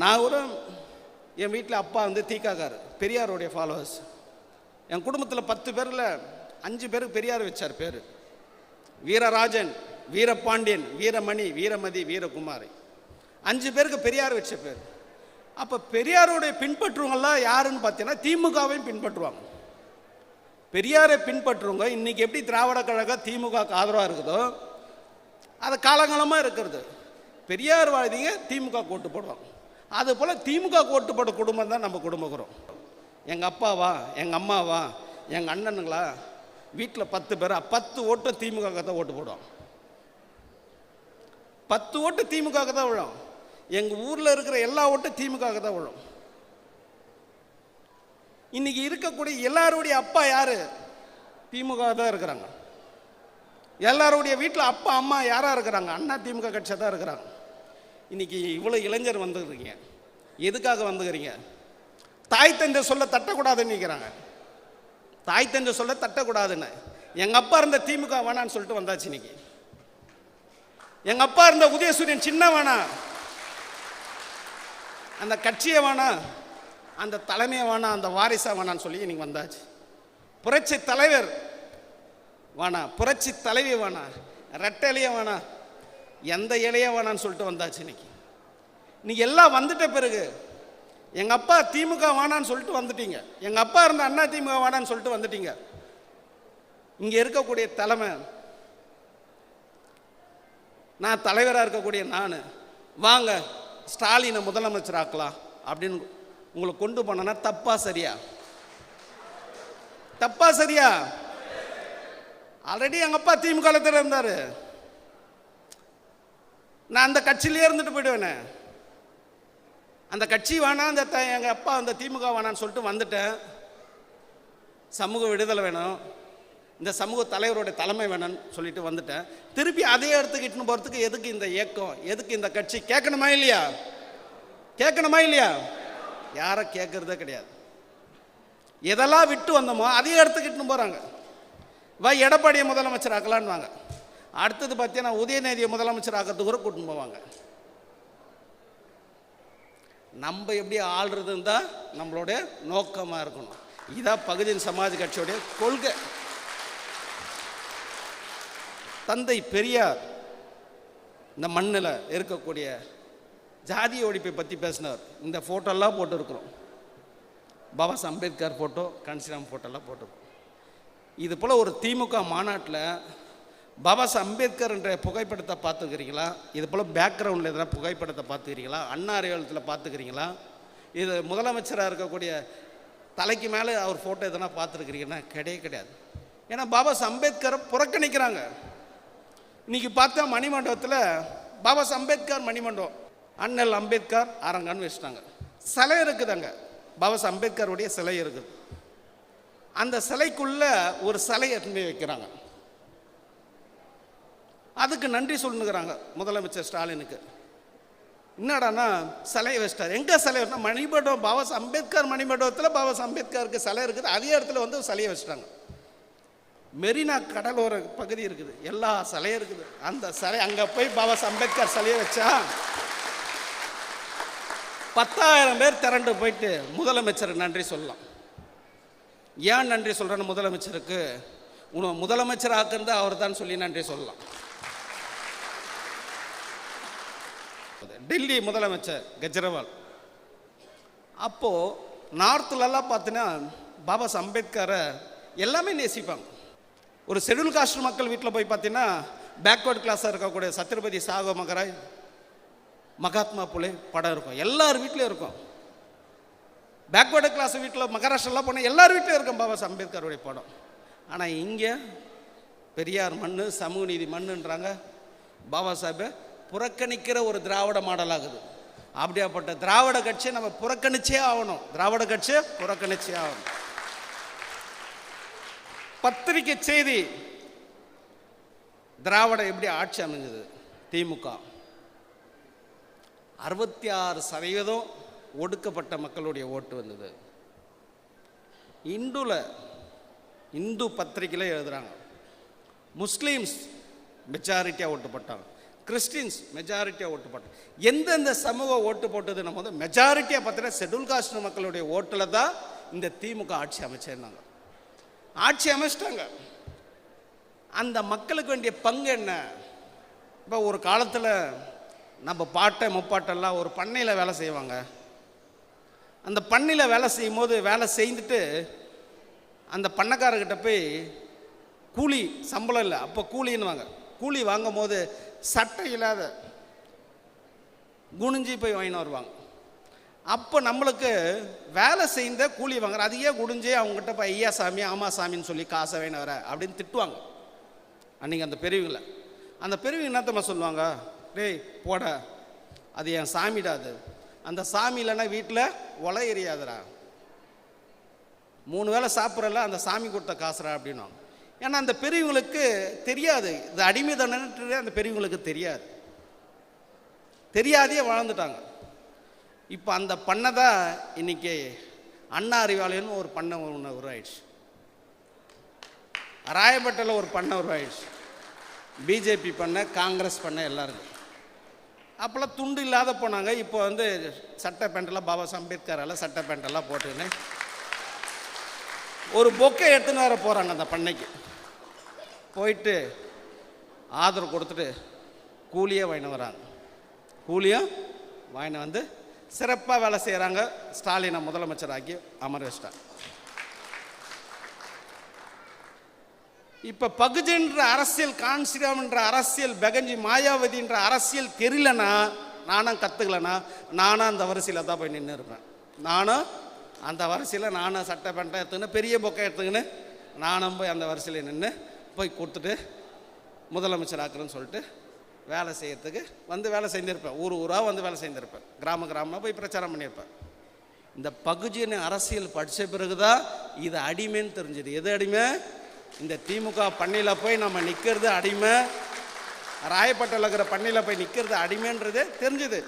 நான் ஒரு என் வீட்டில் அப்பா வந்து தீக்காக்கார் பெரியாருடைய ஃபாலோவர்ஸ் என் குடும்பத்தில் பத்து பேரில் அஞ்சு பேருக்கு பெரியார் வச்சார் பேர். வீரராஜன் வீரபாண்டியன் வீரமணி வீரமதி வீரகுமாரி. அஞ்சு பேருக்கு பெரியார் வச்ச பேர். அப்போ பெரியாருடைய பின்பற்றுவங்கள்லாம் யாருன்னு பார்த்தீங்கன்னா திமுகவையும் பின்பற்றுவாங்க. பெரியாரை பின்பற்றுவங்க இன்னைக்கு எப்படி திராவிட கழகம் திமுகவுக்கு ஆதரவாக இருக்குதோ அது காலங்காலமாக இருக்கிறது. பெரியார் வாழ்ந்தீங்க திமுக கூட்டு போடுவாங்க. அது போல் திமுக ஓட்டு குடும்பம் தான் நம்ம குடும்பக்கிறோம். எங்கள் அப்பாவா எங்கள் அம்மாவா எங்கள் அண்ணனுங்களா வீட்டில் பத்து பேரா பத்து ஓட்டு திமுக தான் ஓட்டு போடுவோம். பத்து ஓட்டு திமுக தான் விழும். எங்கள் ஊரில் இருக்கிற எல்லா ஓட்டும் திமுக தான் விழும். இன்னைக்கு இருக்கக்கூடிய எல்லாருடைய அப்பா யார்? திமுக தான் இருக்கிறாங்க. எல்லாருடைய வீட்டில் அப்பா அம்மா யாராக இருக்கிறாங்க? அண்ணா திமுக கட்சியாக தான் இருக்கிறாங்க. இன்னைக்கு இவ்வளோ இளைஞர் வந்துக்கிறீங்க எதுக்காக வந்துக்கிறீங்க? தாய் தந்தை சொல்ல தட்டக்கூடாதுன்னு நிற்கிறாங்க தாய் தந்தை சொல்ல தட்டக்கூடாதுன்னு. எங்கள் அப்பா இருந்த திமுக வேணான்னு சொல்லிட்டு வந்தாச்சு இன்னைக்கு. எங்கள் அப்பா இருந்த உதயசூரியன் சின்ன வேணாம் அந்த கட்சியை வேணா அந்த தலைமையை வேணா அந்த வாரிசா வேணான்னு சொல்லி இன்னைக்கு வந்தாச்சு. புரட்சி தலைவர் வேணா புரட்சி தலைவி வேணா ரெட்டலையே வேணாம் எந்த இலையே வேணான்னு சொல்லிட்டு வந்தாச்சு இன்னைக்கு. இன்னைக்கு எல்லாம் வந்துட்ட பிறகு எங்கள் அப்பா திமுக வேணான்னு சொல்லிட்டு வந்துட்டீங்க. எங்கள் அப்பா இருந்த அண்ணா திமுக வேணான்னு சொல்லிட்டு வந்துட்டீங்க. இங்கே இருக்கக்கூடிய தலைமை நான் தலைவராக இருக்கக்கூடிய நான் வாங்க ஸ்டாலினை முதலமைச்சர் ஆக்கலாம் அப்படின்னு உங்களை கொண்டு போனேன்னா தப்பா சரியா? தப்பா சரியா? ஆல்ரெடி எங்கள் அப்பா திமுக இருந்தார். நான் அந்த கட்சியிலே இருந்துட்டு போயிடுவேனே. அந்த கட்சி வேணாம் அந்த த எங்கள் அப்பா அந்த திமுக வேணான்னு சொல்லிட்டு வந்துட்டேன். சமூக விடுதலை வேணும். இந்த சமூக தலைவருடைய தலைமை வேணும்னு சொல்லிட்டு வந்துட்டேன். திருப்பி அதே இடத்துக்கு இட்டுன்னு போகிறதுக்கு எதுக்கு இந்த இயக்கம் எதுக்கு இந்த கட்சி? கேட்கணுமா இல்லையா? கேட்கணுமா இல்லையா? யாரை கேட்கறதே கிடையாது. எதெல்லாம் விட்டு வந்தோமோ அதே இடத்துக்கு இட்டுன்னு போகிறாங்க வா எடப்பாடியை முதலமைச்சர் ஆக்கலான்னு வாங்க அடுத்தது பார்த்தீங்கன்னா உதயநிதியை முதலமைச்சர் ஆக்கிறதுக்கு கூட கூட்டின்னு போவாங்க. நம்ம எப்படி ஆள்றதுன்னு தான் நம்மளுடைய நோக்கமாக இருக்கணும். இதான் பகுஜன் சமாஜ் கட்சியுடைய கொள்கை. தந்தை பெரியார் இந்த மண்ணில் இருக்கக்கூடிய ஜாதி ஒழிப்பை பற்றி பேசினார். இந்த ஃபோட்டோலாம் போட்டுருக்குறோம். பாபா அம்பேத்கர் ஃபோட்டோ கன்சிராம் ஃபோட்டோலாம் போட்டிருக்கோம் இது போல் ஒரு திமுக மாநாட்டில் பாபாஸ் அம்பேத்கர்ன்ற அம்பேத்கர் என்ற புகைப்படத்தை பார்த்துக்கிறீங்களா இது போல் பேக்ரவுண்டில் எதனா புகைப்படத்தை பார்த்துக்கிறீங்களா அண்ணா அறிவாளத்தில் பார்த்துக்கிறீங்களா இது முதலமைச்சராக இருக்கக்கூடிய தலைக்கு மேலே அவர் ஃபோட்டோ எதனா பார்த்துருக்கிறீங்கன்னா கிடையவே கிடையாது. ஏன்னா பாபாஸ் அம்பேத்கரை புறக்கணிக்கிறாங்க. இன்னைக்கு பார்த்தா மணிமண்டபத்தில் பாபா அம்பேத்கர் மணிமண்டபம் அண்ணல் அம்பேத்கர் அரங்கன்னு வச்சுட்டாங்க. சிலை இருக்குது அங்கே அம்பேத்கருடைய சிலை இருக்குது. அந்த சிலைக்குள்ளே ஒரு சிலை எடுத்து வைக்கிறாங்க. அதுக்கு நன்றி சொல்லுங்கிறாங்க முதலமைச்சர் ஸ்டாலினுக்கு. என்னடானா சிலையை வச்சிட்டார். எங்கே சிலை வச்சா மணிமண்டபம் பாபா அம்பேத்கர் மணிமண்டபத்தில் பாபா அம்பேத்கருக்கு சிலை இருக்குது. அதே இடத்துல வந்து சிலையை வச்சுட்டாங்க. மெரினா கடலோர பகுதி இருக்குது. எல்லா சிலையும் இருக்குது. அந்த சிலை அங்கே போய் பாபா அம்பேத்கர் சிலையை வச்சா பத்தாயிரம் பேர் திரண்டு போயிட்டு முதலமைச்சருக்கு நன்றி சொல்லலாம். ஏன் நன்றி சொல்கிறேன்னு முதலமைச்சருக்கு? உன முதலமைச்சர் ஆக்குறது அவர் தான் சொல்லி நன்றி சொல்லலாம். டெல்லி முதலமைச்சர் கெஜ்ரிவால். அப்போது நார்த்துலலாம் பார்த்தீங்கன்னா பாபா அம்பேத்கரை எல்லாமே நேசிப்பாங்க. ஒரு ஷெடியூல் காஸ்ட் மக்கள் வீட்டில் போய் பார்த்தீங்கன்னா பேக்வர்ட் கிளாஸாக இருக்கக்கூடிய சத்ரபதி சாகோ மகராய் மகாத்மா புலே படம் இருக்கும். எல்லார் வீட்லேயும் இருக்கும். பேக்வேர்டு கிளாஸ் வீட்டில் மகாராஷ்டிரெலாம் போனால் எல்லார் வீட்லேயும் இருக்கும் பாபா அம்பேத்கருடைய படம். ஆனால் இங்கே பெரியார் மண்ணு சமூக நீதி மண்ணுன்றாங்க பாபா சாஹேப். புறக்கணிக்கிற ஒரு திராவிட மாடலாகுது. அப்படியாப்பட்ட திராவிட கட்சியை நம்ம புறக்கணிச்சே ஆகணும். திராவிட கட்சியை புறக்கணிச்சே ஆகணும். பத்திரிகை செய்தி. திராவிட எப்படி ஆட்சி அமைஞ்சது? திமுக. அறுபத்தி ஆறு சதவீதம் ஒடுக்கப்பட்ட மக்களுடைய ஓட்டு வந்தது. இந்துல இந்து பத்திரிகையில் எழுதுகிறாங்க முஸ்லீம்ஸ் மெஜாரிட்டியாக ஓட்டுப்பட்டாங்க கிறிஸ்டின்ஸ் மெஜாரிட்டியாக ஓட்டு போட்டோம். எந்தெந்த சமூக ஓட்டு போட்டது? நம்ம வந்து மெஜாரிட்டியாக பார்த்தீங்கன்னா ஷெட்யூல் காஸ்ட் மக்களுடைய ஓட்டில் தான் இந்த திமுக ஆட்சி அமைச்சிருந்தாங்க ஆட்சி அமைச்சிட்டாங்க. அந்த மக்களுக்கு வேண்டிய பங்கு என்ன? இப்போ ஒரு காலத்தில் நம்ம பாட்டை முப்பாட்டெல்லாம் ஒரு பண்ணையில் வேலை செய்வாங்க. அந்த பண்ணையில் வேலை செய்யும் போது வேலை செய்துட்டு அந்த பண்ணக்காரர்கிட்ட போய் கூலி சம்பளம் இல்லை. அப்போ கூலின்னுவாங்க. கூலி வாங்கும் போது சட்டை இல்லாத. குனிஞ்சி போய் வாங்கின்னு வருவாங்க. அப்போ நம்மளுக்கு வேலை செய்த கூலி வாங்குற அதையே குடிஞ்சே அவங்ககிட்ட போய் ஐயா சாமி ஆமா சாமின்னு சொல்லி காசை வேணும் வர அப்படின்னு திட்டுவாங்க. அன்றைக்கி அந்த பெரியவங்களை. அந்த பெரியவங்க என்னத்தம்மா சொல்லுவாங்க? டேய் போட. அது என் சாமிடா அது. அந்த சாமி இல்லைன்னா வீட்டில் ஒலை எரியாதுடா. மூணு வேளை சாப்பிட்றல அந்த சாமி கொடுத்த காசுடா அப்படின்னுவாங்க. ஏன்னா அந்த பெரியவங்களுக்கு தெரியாது. இது அடிமை தானே அந்த பெரியவங்களுக்கு தெரியாது. தெரியாதே வாழ்ந்துட்டாங்க. இப்போ அந்த பண்ணை தான் இன்றைக்கி அண்ணா அறிவாலயம்னு ஒரு பண்ணை ஒன்று உருவாயிடுச்சு. ராயப்பேட்டையில் ஒரு பண்ணை உருவாயிடுச்சு. பிஜேபி பண்ண காங்கிரஸ் பண்ண எல்லாருக்கும் அப்போல்லாம் துண்டு இல்லாத போனாங்க. இப்போ வந்து சட்டை பேண்டெல்லாம் பாபா அம்பேத்கரால் சட்டை பேண்டெல்லாம் போட்டுன்னு ஒரு பொக்கை எடுத்துன்னு வர போகிறாங்க அந்த பண்ணைக்கு. போயிட்டு ஆதரவு கொடுத்துட்டு கூலியே வாங்கினு வராங்க. கூலியும் வாங்கிட்டு வந்து சிறப்பாக வேலை செய்கிறாங்க ஸ்டாலினை முதலமைச்சராக்கி அமர வச்சிட்டாங்க இப்போ பகுஜன்ற அரசியல் கான்சிராம்ன்ற அரசியல் பெகஞ்சி மாயாவதின்ற அரசியல் தெரியலனா நானும் கற்றுக்கலனா நானும் அந்த வரிசையில் தான் போய் நின்று இருப்பேன். நானும் அந்த வரிசையில் நானும் சட்டை பேண்ட்டை எடுத்துக்கின்னு பெரிய பொக்கை எடுத்துக்கின்னு நானும் போய் அந்த வரிசையில் நின்று போய் கொடுத்துட்டு முதலமைச்சர் ஆக்குறேன்னு சொல்லிட்டு வேலை செய்யறதுக்கு வந்து வேலை செஞ்சிருப்பேன். ஊர் ஊராக வந்து வேலை செஞ்சிருப்பேன். கிராம கிராமமாக போய் பிரச்சாரம் பண்ணியிருப்பேன். இந்த பகுஜின்னு அரசியல் படித்த பிறகு தான் இது அடிமைன்னு தெரிஞ்சுது. எது அடிமை? இந்த திமுக பண்ணையில் போய் நம்ம நிற்கிறது அடிமை. ராயப்பட்டில் இருக்கிற பண்ணையில் போய் நிற்கிறது அடிமைன்றது தெரிஞ்சுது.